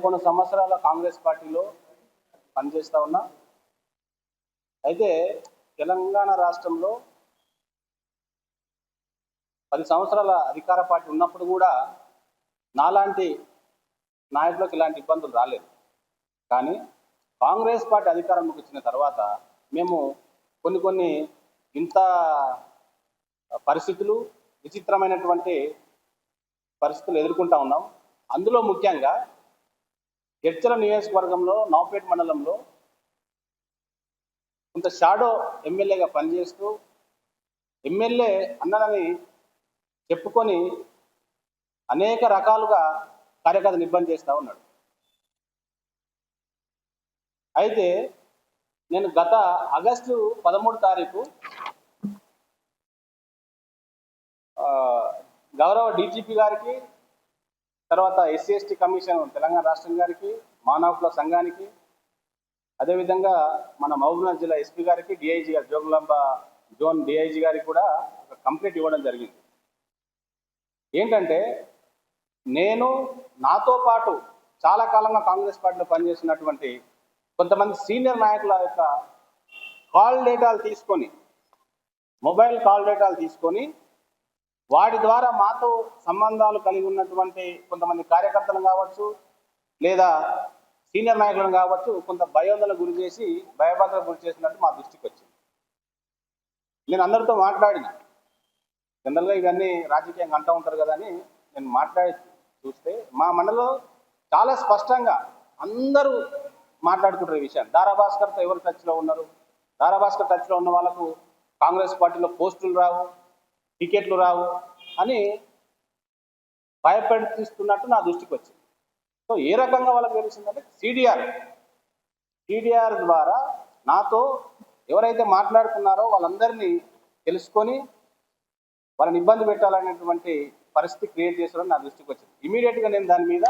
పదకొండు సంవత్సరాల కాంగ్రెస్ పార్టీలో పనిచేస్తూ ఉన్నా. అయితే తెలంగాణ రాష్ట్రంలో పది సంవత్సరాల అధికార పార్టీ ఉన్నప్పుడు కూడా నాలాంటి నాయకులకు ఇలాంటి ఇబ్బందులు రాలేదు. కానీ కాంగ్రెస్ పార్టీ అధికారంలోకి వచ్చిన తర్వాత మేము కొన్ని కొన్ని ఇంత పరిస్థితులు విచిత్రమైనటువంటి పరిస్థితులు ఎదుర్కొంటా ఉన్నాం. అందులో ముఖ్యంగా చర్చల నియోజకవర్గంలో నవపేట మండలంలో కొంత షాడో ఎమ్మెల్యేగా పనిచేస్తూ ఎమ్మెల్యే అన్నదని చెప్పుకొని అనేక రకాలుగా కార్యకర్తను ఇబ్బంది చేస్తూ ఉన్నాడు. అయితే నేను గత ఆగస్టు పదమూడు తారీఖు గౌరవ డీజీపీ గారికి తర్వాత ఎస్సీ ఎస్టీ కమిషన్ తెలంగాణ రాష్ట్రం గారికి మానవుల సంఘానికి అదేవిధంగా మన మహబూబ్నగర్ జిల్లా ఎస్పీ గారికి డిఐజీ గారు జోగులాంబ జోన్ డిఐజీ గారికి కూడా ఒక కంప్లైంట్ ఇవ్వడం జరిగింది. ఏంటంటే నేను నాతో పాటు చాలా కాలంగా కాంగ్రెస్ పార్టీలో పనిచేసినటువంటి కొంతమంది సీనియర్ నాయకుల యొక్క కాల్ డేటాలు తీసుకొని మొబైల్ కాల్ డేటాలు తీసుకొని వాటి ద్వారా మాతో సంబంధాలు కలిగి ఉన్నటువంటి కొంతమంది కార్యకర్తలు కావచ్చు లేదా సీనియర్ నాయకులను కావచ్చు కొంత భయోందనకు గురి చేసి భయభద్రకు గురి చేసినట్టు మా దృష్టికి వచ్చింది. నేను అందరితో మాట్లాడిన. జనరల్గా ఇవన్నీ రాజకీయంగా అంటూ ఉంటారు కదా అని నేను మాట్లాడి చూస్తే మా మండలంలో చాలా స్పష్టంగా అందరూ మాట్లాడుకుంటారు ఈ విషయాన్ని. దారాభాస్కర్తో ఎవరు టచ్లో ఉన్నారు? దారాభాస్కర్ టచ్లో ఉన్న వాళ్ళకు కాంగ్రెస్ పార్టీలో పోస్టులు రావు. టికెట్లు రావు అని భయపెడుతున్నట్టు నా దృష్టికి వచ్చింది. సో ఏ రకంగా వాళ్ళకి తెలిసిందంటే సిడిఆర్. సిడిఆర్ ద్వారా నాతో ఎవరైతే మాట్లాడుతున్నారో వాళ్ళందరినీ తెలుసుకొని వాళ్ళని ఇబ్బంది పెట్టాలనేటువంటి పరిస్థితి క్రియేట్ చేసడం నా దృష్టికి వచ్చింది. ఇమీడియట్గా నేను దాని మీద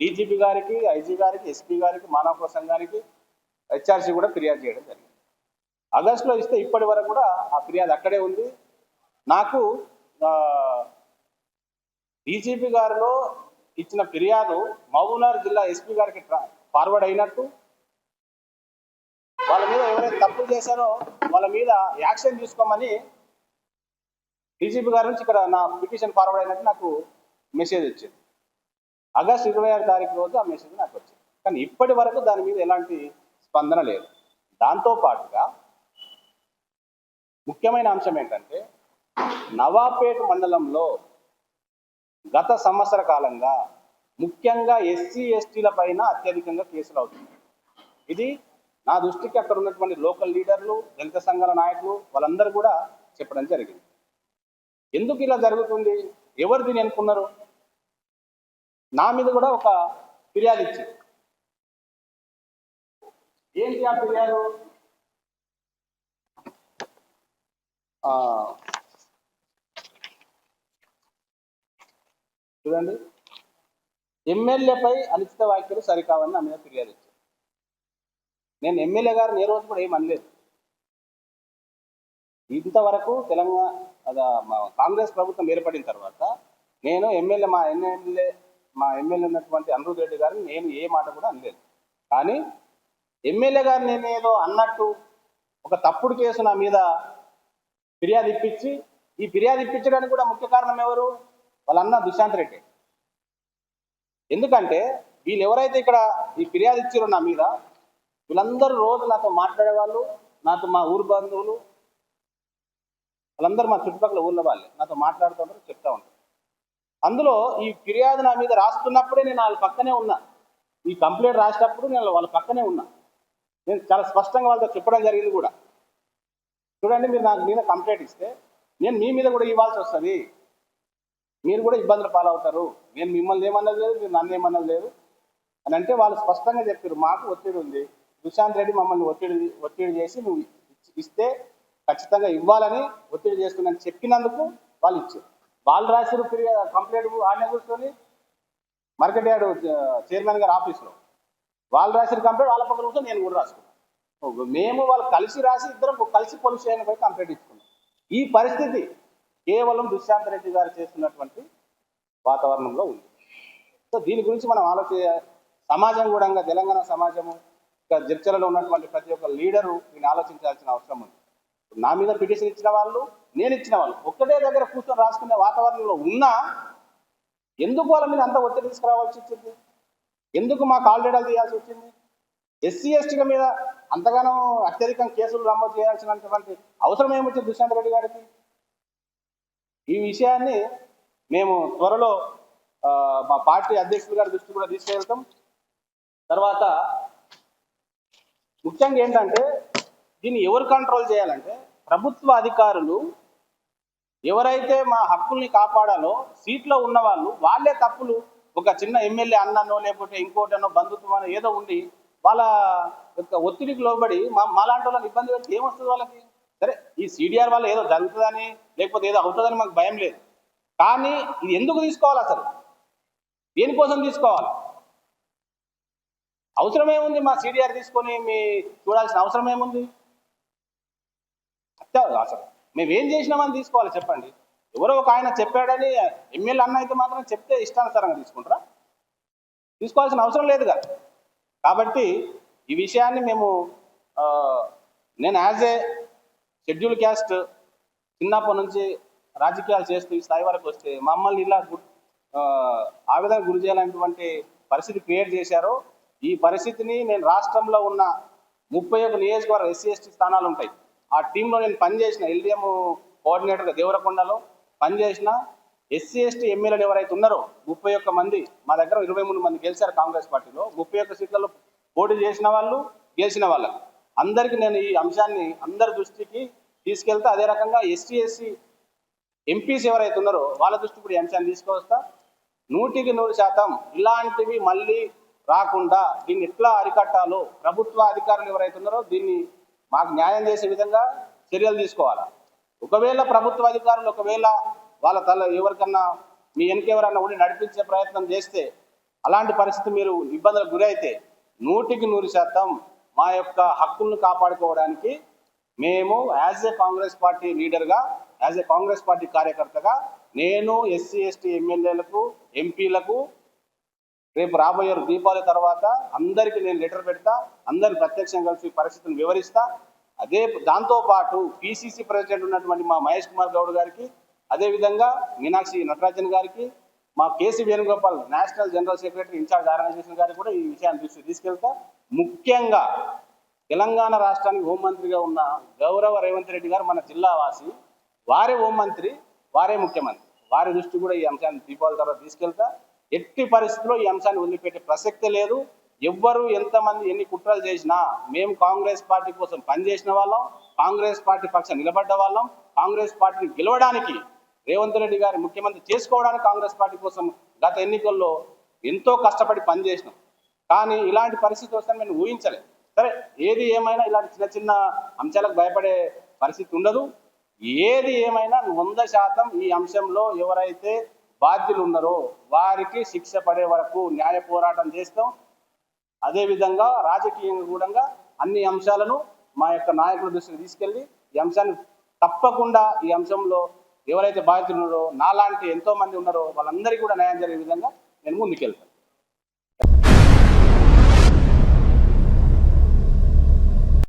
డీజీపీ గారికి ఐజీ గారికి ఎస్పీ గారికి మానవ సంఘానికి హెచ్ఆర్సీ కూడా ఫిర్యాదు చేయడం జరిగింది. ఆగస్టులో ఇస్తే ఇప్పటి వరకు కూడా ఆ ఫిర్యాదు అక్కడే ఉంది. నాకు డీజీపీ గారిలో ఇచ్చిన ఫిర్యాదు మహబూబ్నగర్ జిల్లా ఎస్పీ గారికి ఫార్వర్డ్ అయినట్టు. వాళ్ళ మీద ఎవరైతే తప్పులు చేశారో వాళ్ళ మీద యాక్షన్ తీసుకోమని డీజీపీ గారి నుంచి ఇక్కడ నా పిటిషన్ ఫార్వర్డ్ అయినట్టు నాకు మెసేజ్ వచ్చింది. ఆగస్ట్ ఇరవై ఆరు తారీఖు రోజు ఆ మెసేజ్ నాకు వచ్చింది. కానీ ఇప్పటి వరకు దాని మీద ఎలాంటి స్పందన లేదు. దాంతో పాటుగా ముఖ్యమైన అంశం ఏంటంటే నవాపేట మండలంలో గత సంవత్సర కాలంగా ముఖ్యంగా ఎస్సీ ఎస్టీల పైన అత్యధికంగా కేసులు అవుతున్నాయి. ఇది నా దృష్టికి అక్కడ ఉన్నటువంటి లోకల్ లీడర్లు దళిత సంఘాల నాయకులు వాళ్ళందరూ కూడా చెప్పడం జరిగింది. ఎందుకు ఇలా జరుగుతుంది? ఎవరు దీన్ని అనుకున్నారు నా మీద కూడా ఒక ఫిర్యాదు ఇచ్చింది. ఏంటి ఆ ఫిర్యాదు? చూడండి. ఎమ్మెల్యేపై అనుచిత వ్యాఖ్యలు సరికావని నా మీద ఫిర్యాదు ఇచ్చారు. నేను ఎమ్మెల్యే గారు ఏ రోజు కూడా ఏం అనలేదు. ఇంతవరకు తెలంగాణ కాంగ్రెస్ ప్రభుత్వం ఏర్పడిన తర్వాత నేను ఎమ్మెల్యే మా ఎమ్మెల్యే మా ఎమ్మెల్యే ఉన్నటువంటి అనిరుద్ రెడ్డి గారిని నేను ఏ మాట కూడా అనలేదు. కానీ ఎమ్మెల్యే గారు నేను ఏదో అన్నట్టు ఒక తప్పుడు కేసు నా మీద ఫిర్యాదు ఇప్పించి ఈ ఫిర్యాదు ఇప్పించడానికి కూడా ముఖ్య కారణం ఎవరు? వాళ్ళ అన్న దుశాంత్ రెడ్డి. ఎందుకంటే వీళ్ళు ఎవరైతే ఇక్కడ ఈ ఫిర్యాదు ఇచ్చారో నా మీద వీళ్ళందరూ రోజు నాతో మాట్లాడేవాళ్ళు నాతో మా ఊరు బంధువులు వాళ్ళందరూ మా చుట్టుపక్కల ఊళ్ళ వాళ్ళే నాతో మాట్లాడుతుంటారు చెప్తా ఉంటారు. అందులో ఈ ఫిర్యాదు నా మీద రాస్తున్నప్పుడే నేను వాళ్ళ పక్కనే ఉన్నా. ఈ కంప్లైంట్ రాసేటప్పుడు నేను వాళ్ళ పక్కనే ఉన్నా. నేను చాలా స్పష్టంగా వాళ్ళతో చెప్పడం జరిగింది కూడా. చూడండి మీరు నాకు మీద కంప్లైంట్ ఇస్తే నేను మీ మీద కూడా ఇవ్వాల్సి వస్తుంది. మీరు కూడా ఇబ్బందులు పాలవుతారు. నేను మిమ్మల్ని ఏమన్నది లేదు మీరు నన్ను ఏమన్నది లేదు అని అంటే వాళ్ళు స్పష్టంగా చెప్పారు. మాకు ఒత్తిడి ఉంది. సుశాంత్ రెడ్డి మమ్మల్ని ఒత్తిడి ఒత్తిడి చేసి నువ్వు ఇస్తే ఖచ్చితంగా ఇవ్వాలని ఒత్తిడి చేస్తున్నాను చెప్పినందుకు వాళ్ళు ఇచ్చారు. వాళ్ళు రాశారు ఫిర్యాదు కంప్లైంట్ ఆడనే కూర్చొని మార్కెట్ చైర్మన్ గారి ఆఫీస్లో. వాళ్ళు రాసిన కంప్లైంట్ వాళ్ళ పక్కన కూర్చొని నేను కూడా రాసుకున్నాను. మేము వాళ్ళు కలిసి రాసి ఇద్దరం కలిసి పోలీస్ చేయడానికి పోయి కంప్లైంట్ ఇచ్చుకున్నాం. ఈ పరిస్థితి కేవలం దుశ్శాంత్ రెడ్డి గారు చేస్తున్నటువంటి వాతావరణంలో ఉంది. సో దీని గురించి మనం ఆలోచన సమాజం కూడా ఇంకా తెలంగాణ సమాజము ఇంకా చర్చలలో ఉన్నటువంటి ప్రతి ఒక్క లీడరు దీన్ని ఆలోచించాల్సిన అవసరం ఉంది. నా మీద పిటిషన్ ఇచ్చిన వాళ్ళు నేను ఇచ్చిన వాళ్ళు ఒక్కటే దగ్గర కూర్చొని రాసుకునే వాతావరణంలో ఉన్నా ఎందుకు వాళ్ళ మీద అంత ఒత్తిడి తీసుకురావాల్సి వచ్చింది? ఎందుకు మా కాల్డేడాలు తీయాల్సి వచ్చింది? ఎస్సీ ఎస్టీల మీద అంతగానో అత్యధికం కేసులు నమోదు చేయాల్సినటువంటి అవసరం ఏమొచ్చింది దుష్యంత్ రెడ్డి గారికి? ఈ విషయాన్ని మేము త్వరలో మా పార్టీ అధ్యక్షులు గారి దృష్టి కూడా తీసుకెళ్తాం. తర్వాత ముఖ్యంగా ఏంటంటే దీన్ని ఎవరు కంట్రోల్ చేయాలంటే ప్రభుత్వ అధికారులు ఎవరైతే మా హక్కుల్ని కాపాడాలో సీట్లో ఉన్న వాళ్ళు వాళ్ళే తప్పులు ఒక చిన్న ఎమ్మెల్యే అన్ననో లేకపోతే ఇంకోటనో బంధుత్వమనో ఏదో ఉండి వాళ్ళ యొక్క ఒత్తిడికి లోబడి మా మాలాంటి వాళ్ళని ఇబ్బంది పెడితే ఏమొస్తుంది వాళ్ళకి? సరే ఈ సిడిఆర్ వల్ల ఏదో జరుగుతుందని లేకపోతే ఏదో అవుతుందని మాకు భయం లేదు. కానీ ఇది ఎందుకు తీసుకోవాలి అసలు? దేనికోసం తీసుకోవాలి? అవసరం ఏముంది మా సిడిఆర్ తీసుకొని మీ చూడాల్సిన అవసరం ఏముంది? అత్య- అసలు మేమేం చేసినామని తీసుకోవాలి చెప్పండి. ఎవరో ఒక ఆయన చెప్పాడని ఎమ్మెల్యే అన్న అయితే మాత్రం చెప్తే ఇష్టానుసారంగా తీసుకుంటారా? తీసుకోవాల్సిన అవసరం లేదు కదా కాబట్టి ఈ విషయాన్ని మేము నేను యాజ్ ఏ షెడ్యూల్ క్యాస్ట్ చిన్నప్పటి నుంచి రాజకీయాలు చేస్తూ ఈ స్థాయి వరకు వస్తే మమ్మల్ని ఇలా ఆ, విధంగా గురి చేయాలనేటువంటి పరిస్థితి క్రియేట్ చేశారో ఈ పరిస్థితిని నేను రాష్ట్రంలో ఉన్న ముప్పై ఒక నియోజకవర్గ ఎస్సీ ఎస్టీ స్థానాలు ఉంటాయి. ఆ టీంలో నేను పనిచేసిన ఎల్డిఎం కోఆర్డినేటర్గా దేవరకొండలో పనిచేసిన ఎస్సీ ఎస్టీ ఎమ్మెల్యేలు ఎవరైతే ఉన్నారో ముప్పై ఒక్క మంది మా దగ్గర ఇరవై మూడు మంది గెలిచారు కాంగ్రెస్ పార్టీలో. ముప్పై ఒక్క సీట్లలో పోటీ చేసిన వాళ్ళు గెలిచిన వాళ్ళకు అందరికీ నేను ఈ అంశాన్ని అందరి దృష్టికి తీసుకెళ్తా. అదే రకంగా ఎస్టీ ఎస్సీ ఎంపీస్ ఎవరైతే ఉన్నారో వాళ్ళ దృష్టి కూడా ఈ అంశాన్ని తీసుకొస్తా నూటికి నూరు శాతం ఇలాంటివి మళ్ళీ రాకుండా దీన్ని ఎట్లా అరికట్టాలో ప్రభుత్వ అధికారులు ఎవరైతే ఉన్నారో దీన్ని మాకు న్యాయం చేసే విధంగా చర్యలు తీసుకోవాలి? ఒకవేళ ప్రభుత్వ అధికారులు ఒకవేళ వాళ్ళ తల ఎవరికన్నా మీ వెనకెవరన్నా ఉండి నడిపించే ప్రయత్నం చేస్తే అలాంటి పరిస్థితి మీరు ఇబ్బందులకు గురైతే నూటికి నూరు శాతం మా యొక్క హక్కులను కాపాడుకోవడానికి మేము యాజ్ ఏ కాంగ్రెస్ పార్టీ లీడర్గా యాజ్ ఏ కాంగ్రెస్ పార్టీ కార్యకర్తగా నేను ఎస్సీ ఎస్టీ ఎమ్మెల్యేలకు ఎంపీలకు రేపు రాబోయే దీపావళి తర్వాత అందరికీ నేను లెటర్ పెడతా అందరికి ప్రత్యక్షంగా కలిసి పరిస్థితిని వివరిస్తా. అదే దాంతో పాటు పిసిసి ప్రెసిడెంట్ ఉన్నటువంటి మా మహేష్ కుమార్ గౌడ్ గారికి అదేవిధంగా మీనాక్షి నటరాజన్ గారికి మా KC Venugopal national general secretary incharge organisation గారికి కూడా ఈ విషయాన్ని దృష్టికి తీసుకెళ్తా. ముఖ్యంగా తెలంగాణ రాష్ట్రానికి హోంమంత్రిగా ఉన్న గౌరవ రేవంత్ రెడ్డి గారు మన జిల్లావాసి వారే హోంమంత్రి వారే ముఖ్యమంత్రి. వారి దృష్టి కూడా ఈ అంశాన్ని దీపావళి తర్వాత తీసుకెళ్తా. ఎట్టి పరిస్థితుల్లో ఈ అంశాన్ని వదిలిపెట్టే ప్రసక్తే లేదు. ఎవ్వరు ఎంతమంది ఎన్ని కుట్రలు చేసినా మేము కాంగ్రెస్ పార్టీ కోసం పనిచేసిన వాళ్ళం. కాంగ్రెస్ పార్టీ పక్షం నిలబడ్డ వాళ్ళం. కాంగ్రెస్ పార్టీని గెలవడానికి రేవంత్ రెడ్డి గారి ముఖ్యమంత్రి చేసుకోవడానికి కాంగ్రెస్ పార్టీ కోసం గత ఎన్నికల్లో ఎంతో కష్టపడి పనిచేసినాం. కానీ ఇలాంటి పరిస్థితి వస్తే నేను ఊహించలేదు సరే ఏది ఏమైనా ఇలాంటి చిన్న చిన్న అంశాలకు భయపడే పరిస్థితి ఉండదు. ఏది ఏమైనా వంద శాతం ఈ అంశంలో ఎవరైతే బాధ్యులు ఉన్నారో వారికి శిక్ష పడే వరకు న్యాయ పోరాటం చేస్తాం. అదేవిధంగా రాజకీయంగా కూడా అన్ని అంశాలను మా యొక్క నాయకుల దృష్టికి తీసుకెళ్ళి ఈ అంశాన్ని తప్పకుండా ఈ అంశంలో ఎవరైతే బాధితులు ఉన్నారో నాలాంటి ఎంతో మంది ఉన్నారో వాళ్ళందరికీ కూడా న్యాయం జరిగే విధంగా నేను ముందుకెళ్తాను.